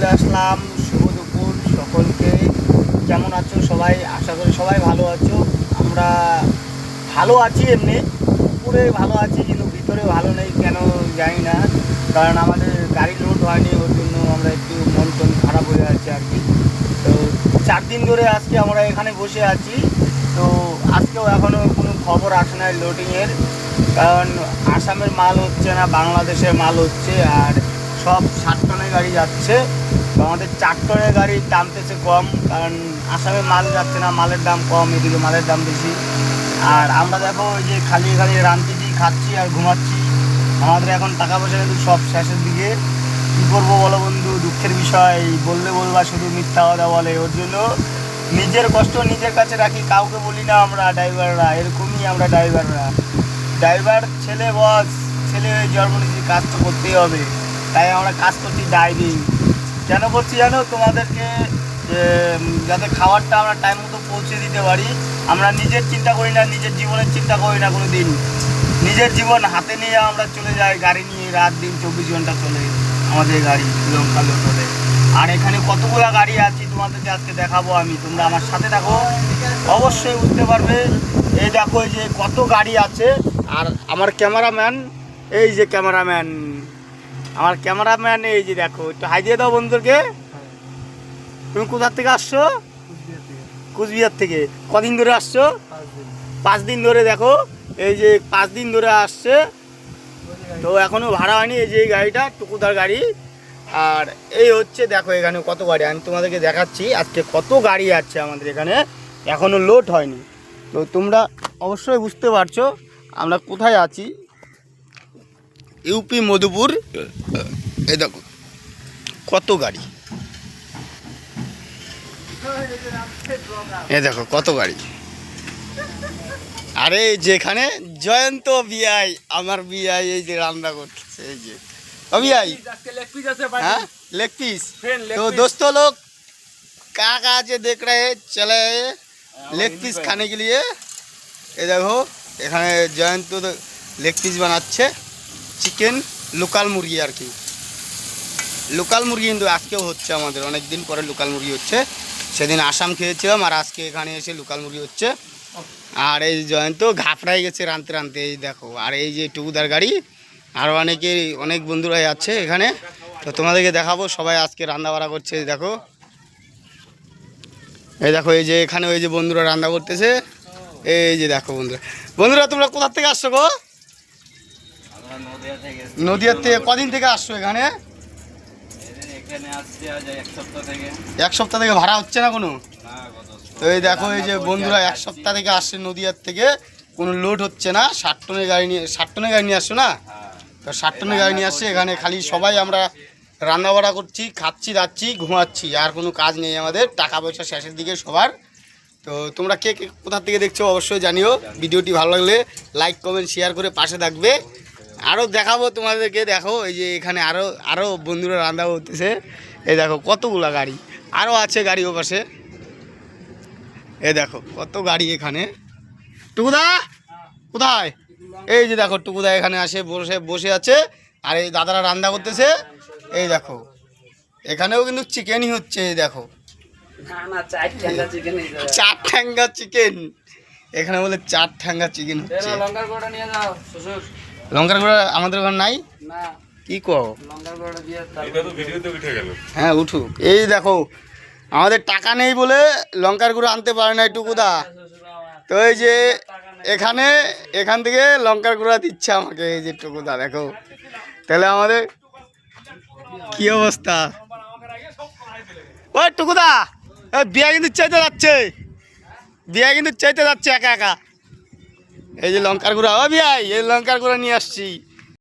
চলে আসলাম। শুভ দুপুর সকলকে। কেমন আছো সবাই? আশা করি সবাই ভালো আছো। আমরা ভালো আছি এমনি। উপরে ভালো আছি, কিন্তু ভিতরে ভালো নেই, কেন জানি না। কারণ আমাদের গাড়ি লোড হয়নি, ওর জন্য আমরা একটু মন টন খারাপ হয়ে আছে আর কি। তো চার দিন ধরে আজকে আমরা এখানে বসে আছি। তো আজকেও এখনও কোনো খবর আসে না লোডিংয়ের কারণ আসামের মাল হচ্ছে না, বাংলাদেশের মাল হচ্ছে, আর সব ষাট টনের গাড়ি যাচ্ছে। আমাদের চার টনের গাড়ি দামতেছে কম, কারণ আসামে মাল যাচ্ছে না, মালের দাম কম, এদিকে মালের দাম বেশি। আর আমরা দেখো ওই যে খালি খালি রান্তিছি খাচ্ছি আর ঘুমাচ্ছি। আমাদের এখন টাকা পয়সা কিন্তু সব শেষের দিকে। কী করব বলো বন্ধু? দুঃখের বিষয়, বললে বলবা, শুধু মিথ্যা কথা বলে। ওর জন্য নিজের কষ্ট নিজের কাছে রাখি, কাউকে বলি না আমরা ড্রাইভাররা, এরকমই আমরা ড্রাইভাররা। ড্রাইভার, ছেলে, বস, ছেলে জন্ম নিয়েছি, কাজ তো করতেই হবে। তাই আমরা কাজ করছি ড্রাইভিং কেন করছি জানো? তোমাদেরকে যাতে খাবারটা আমরা টাইম মতো পৌঁছে দিতে পারি, আমরা নিজের চিন্তা করি না, নিজের জীবনের চিন্তা করি না কোনো দিন নিজের জীবন হাতে নিয়ে আমরা চলে যাই, গাড়ি নিয়ে রাত দিন চব্বিশ ঘণ্টা চলে আমাদের গাড়ি লঙ্কা চলে আর এখানে কতগুলো গাড়ি আছে তোমাদেরকে আজকে দেখাবো আমি। তোমরা আমার সাথে থাকো। অবশ্যই বুঝতে পারবে। এই দেখো যে কত গাড়ি আছে। আর আমার ক্যামেরাম্যান, এই যে ক্যামেরাম্যান। আমার ক্যামেরাম্যান এই যে দেখো, একটু হাই দিয়ে দাও বন্ধুদেরকে। তুমি কোথার থেকে আসছো? কুচবিহার থেকে। কদিন ধরে আসছো? পাঁচ দিন ধরে দেখো, এই যে পাঁচ দিন ধরে আসছে। তো এখনও ভাড়া হয়নি এই যে এই গাড়িটা, টুকুদার গাড়ি। আর এই হচ্ছে দেখো এখানে কত গাড়ি, আমি তোমাদেরকে দেখাচ্ছি আজকে কত গাড়ি আছে আমাদের এখানে। এখনও লোড হয়নি। তো তোমরা অবশ্যই বুঝতে পারছ আমরা কোথায় আছি। ইউপি মধুপুর হ্যাঁ। এ দেখো কত গাড়ি? এ দেখো কত গাড়ি? আরে যেখানে জয়ন্ত বিআই আমার বিআই এই যে রান্না করছে এই যে। বিআই? হ্যাঁ? লেগ পিস তো দোস্ত লোক কাকা যে দেখ রে চলে লেগ পিস খানে গিয়ে এ দেখো এখানে জয়ন্ত লেগ পিস বানাচ্ছে। চিকেন লোকাল মুরগি আর কি। লোকাল মুরগি কিন্তু আজকেও হচ্ছে আমাদের অনেক দিন পরে লোকাল মুরগি হচ্ছে। সেদিন আসাম খেয়েছিলাম আর আজকে এখানে এসে লোকাল মুরগি হচ্ছে। আর এই জয়ন্ত ঘাপড়াই গেছে রানতে রানতে এই দেখো। আর এই যে টুকুদার গাড়ি, আর অনেকে, অনেক বন্ধুরাই আছে এখানে। তো তোমাদেরকে দেখাবো, সবাই আজকে রান্না বাড়া করছে দেখো। এই দেখো, এই যে এখানে ওই যে বন্ধুরা রান্না করতেছে, এই যে দেখো বন্ধুরা। বন্ধুরা, তোমরা কোথার থেকে আসছো গো? নদিয়ার থেকে কদিন থেকে আসছো এখানে? এক সপ্তাহ থেকে ভাড়া হচ্ছে না কোনো? তো এই দেখো, এই যে বন্ধুরা, এক সপ্তাহ থেকে আসছে নদিয়ার থেকে। কোনো লোড হচ্ছে না, ষাট টনের গাড়ি নিয়ে ষাট টনের গাড়ি নিয়ে আসছো না? তো ষাট টনের গাড়ি নিয়ে আসছে, এখানে খালি সবাই আমরা রান্না বাড়া করছি, খাচ্ছি যাচ্ছি ঘুমাচ্ছি, আর কোনো কাজ নেই আমাদের, টাকা পয়সা শেষের দিকে সবার। তো তোমরা কে কে কোথা থেকে দেখছ অবশ্যই জানিও, ভিডিওটি ভালো লাগলে লাইক কমেন্ট শেয়ার করে পাশে থাকবে। আরও দেখাবো তোমাদেরকে দেখো এই যে এখানে আরও আরও বন্ধুরা রান্না করতেছে। এই দেখো কতগুলা গাড়ি আরও আছে গাড়ি ও পাশে এই দেখো কত গাড়ি এখানে। টুকুদা কোথায়? এই যে দেখো টুকুদা এখানে আসে বসে বসে আছে আর এই দাদারা রান্না করতেছে। এই দেখো এখানেও কিন্তু চিকেনই হচ্ছে এই দেখো। না না চার ঠ্যাঙ্গা চিকেন চার ঠ্যাঙ্গা চিকেন। এখানে বলে চার ঠ্যাঙ্গা চিকেন হচ্ছে। লঙ্কার গোড়া আমাদের ওখানে নাই? না। কি হ্যাঁ উঠুক। এই দেখো আমাদের টাকা নেই বলে লঙ্কার গুঁড়ো আনতে পারে না টুকুদা তো এই যে এখানে এখান থেকে লঙ্কার গুঁড়া দিচ্ছে আমাকে এই যে টুকুদা দেখো। তাহলে আমাদের কি অবস্থা? ওই টুকুদা ওই বিয়া কিন্তু চাইতে যাচ্ছে। বিয়া কিন্তু চাইতে যাচ্ছে একা একা। এই যে লঙ্কার গুঁড়া ও বিয়াই এই লঙ্কার গুঁড়া নিয়ে আসছি।